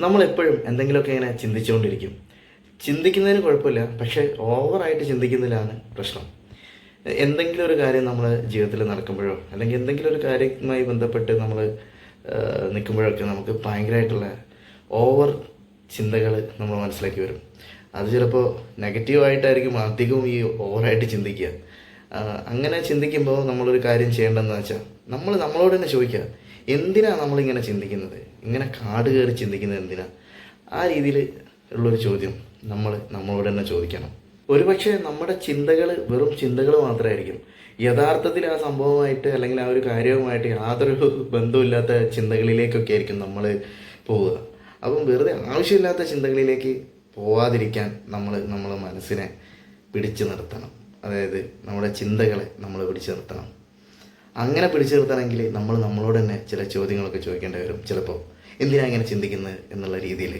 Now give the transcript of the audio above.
നമ്മളെപ്പോഴും എന്തെങ്കിലുമൊക്കെ ഇങ്ങനെ ചിന്തിച്ചുകൊണ്ടിരിക്കും. ചിന്തിക്കുന്നതിന് കുഴപ്പമില്ല പക്ഷേ ഓവറായിട്ട് ചിന്തിക്കുന്നതിലാണ് പ്രശ്നം. എന്തെങ്കിലും ഒരു കാര്യം നമ്മൾ ജീവിതത്തിൽ നടക്കുമ്പോഴോ അല്ലെങ്കിൽ എന്തെങ്കിലും ഒരു കാര്യവുമായി ബന്ധപ്പെട്ട് നമ്മൾ നിൽക്കുമ്പോഴൊക്കെ നമുക്ക് ഭയങ്കരമായിട്ടുള്ള ഓവർ ചിന്തകൾ നമ്മൾ മനസ്സിലാക്കി വരും. അത് ചിലപ്പോൾ നെഗറ്റീവായിട്ടായിരിക്കും അധികവും ഈ ഓവറായിട്ട് ചിന്തിക്കുക. അങ്ങനെ ചിന്തിക്കുമ്പോൾ നമ്മളൊരു കാര്യം ചെയ്യേണ്ടതെന്ന് വെച്ചാൽ നമ്മൾ നമ്മളോട് തന്നെ ചോദിക്കുക എന്തിനാണ് നമ്മളിങ്ങനെ ചിന്തിക്കുന്നത്? ഇങ്ങനെ കാട് കയറി ചിന്തിക്കുന്നത് എന്തിനാ? ആ രീതിയിൽ ഉള്ളൊരു ചോദ്യം നമ്മൾ നമ്മളോട് തന്നെ ചോദിക്കണം. ഒരുപക്ഷെ നമ്മുടെ ചിന്തകൾ വെറും ചിന്തകൾ മാത്രമായിരിക്കും. യഥാർത്ഥത്തിൽ ആ സംഭവമായിട്ട് അല്ലെങ്കിൽ ആ ഒരു കാര്യവുമായിട്ട് യാതൊരു ബന്ധമില്ലാത്ത ചിന്തകളിലേക്കൊക്കെ ആയിരിക്കും നമ്മൾ പോവുക. അപ്പം വെറുതെ ആവശ്യമില്ലാത്ത ചിന്തകളിലേക്ക് പോവാതിരിക്കാൻ നമ്മൾ നമ്മളെ മനസ്സിനെ പിടിച്ചു നിർത്തണം. അതായത് നമ്മുടെ ചിന്തകളെ നമ്മൾ പിടിച്ചു നിർത്തണം. അങ്ങനെ പിടിച്ചു നിർത്തണമെങ്കിൽ നമ്മൾ നമ്മളോട് തന്നെ ചില ചോദ്യങ്ങളൊക്കെ ചോദിക്കേണ്ടി വരും ചിലപ്പോൾ. എന്തിനാ ഇങ്ങനെ ചിന്തിക്കുന്നത് എന്നുള്ള രീതിയിൽ.